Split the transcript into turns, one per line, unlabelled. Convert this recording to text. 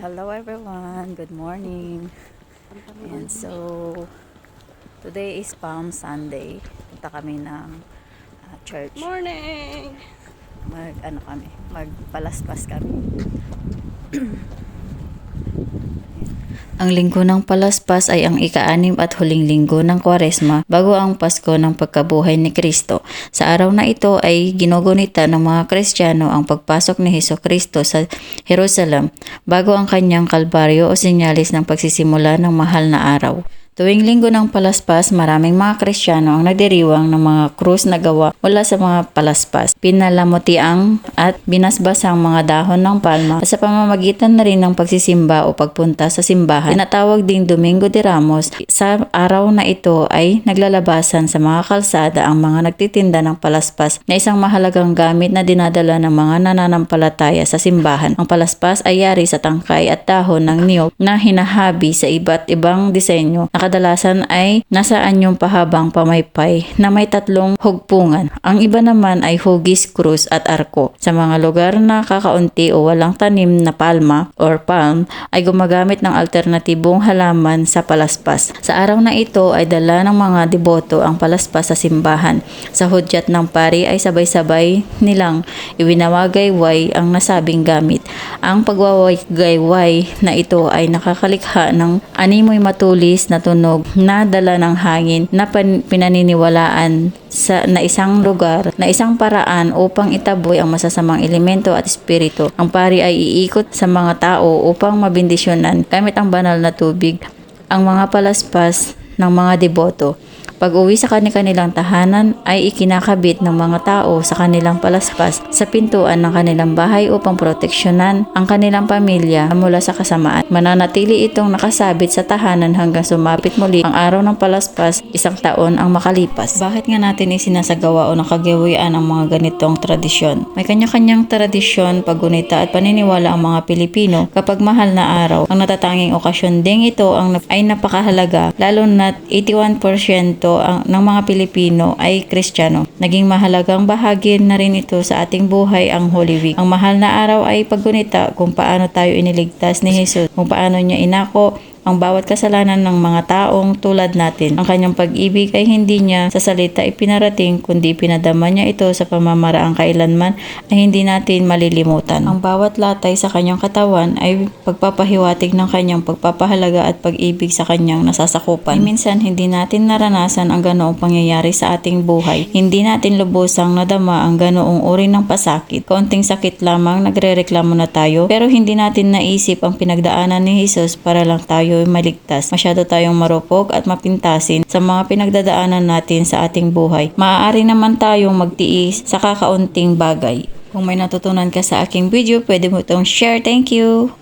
Hello everyone, good morning. And so, today is Palm Sunday. Punta kami ng ah, church.
Morning!
Mag, ano kami, magpalaspas kami. Ang linggo ng palaspas ay ang ika-anim at huling linggo ng kwaresma bago ang Pasko ng pagkabuhay ni Kristo. Sa araw na ito ay ginugunita ng mga Kristiyano ang pagpasok ni Heso Kristo sa Jerusalem bago ang kanyang kalbaryo o sinyalis ng pagsisimula ng mahal na araw. Tuwing linggo ng palaspas, maraming mga Kristiyano ang nagdiriwang ng mga krus na gawa mula sa mga palaspas. Pinalamutiang at binasbasang mga dahon ng palma sa pamamagitan na rin ng pagsisimba o pagpunta sa simbahan. Tinatawag ding Domingo de Ramos. Sa araw na ito ay naglalabasan sa mga kalsada ang mga nagtitinda ng palaspas na isang mahalagang gamit na dinadala ng mga nananampalataya sa simbahan. Ang palaspas ay yari sa tangkay at dahon ng niyog na hinahabi sa iba't ibang disenyo na kadalasan ay nasa anyong pahabang pamaypay na may tatlong hugpungan. Ang iba naman ay hugis, krus at arko. Sa mga lugar na kakaunti o walang tanim na palma or palm ay gumagamit ng alternatibong halaman sa palaspas. Sa araw na ito ay dala ng mga deboto ang palaspas sa simbahan. Sa hudyat ng pari ay sabay-sabay nilang iwinawagayway ang nasabing gamit. Ang pagwawagayway na ito ay nakakalikha ng animoy matulis na tunog na dala ng hangin na pinaniniwalaan sa na isang lugar na isang paraan upang itaboy ang masasamang elemento at espiritu. Ang pari ay iikot sa mga tao upang mabindisyonan gamit ang banal na tubig ang mga palaspas ng mga deboto. Pag uwi sa kanilang tahanan ay ikinakabit ng mga tao sa kanilang palaspas sa pintuan ng kanilang bahay upang proteksyonan ang kanilang pamilya mula sa kasamaan. Mananatili itong nakasabit sa tahanan hanggang sumapit muli ang araw ng palaspas isang taon ang makalipas. Bakit nga natin isinasagawa o nakagawian ang mga ganitong tradisyon? May kanya-kanyang tradisyon, paggunita at paniniwala ang mga Pilipino kapag mahal na araw. Ang natatanging okasyon ding ito ang ay napakahalaga lalo na 81% ang, ng mga Pilipino ay Kristiyano. Naging mahalagang bahagi na rin ito sa ating buhay ang Holy Week. Ang mahal na araw ay paggunita kung paano tayo iniligtas ni Jesus, kung paano niya inako ang bawat kasalanan ng mga taong tulad natin. Ang kanyang pag-ibig ay hindi niya sa salita ipinarating kundi pinadama niya ito sa pamamaraang kailanman ay hindi natin malilimutan. Ang bawat latay sa kanyang katawan ay pagpapahiwatig ng kanyang pagpapahalaga at pag-ibig sa kanyang nasasakupan. Ay minsan hindi natin naranasan ang ganoong pangyayari sa ating buhay. Hindi natin lubusang nadama ang ganoong uri ng pasakit. Kaunting sakit lamang nagrereklamo na tayo pero hindi natin naisip ang pinagdaanan ni Jesus para lang tayo ay maligtas. Masyado tayong marupok at mapintasin sa mga pinagdadaanan natin sa ating buhay. Maaari naman tayong magtiis sa kakaunting bagay. Kung may natutunan ka sa aking video, pwede mo itong share. Thank you!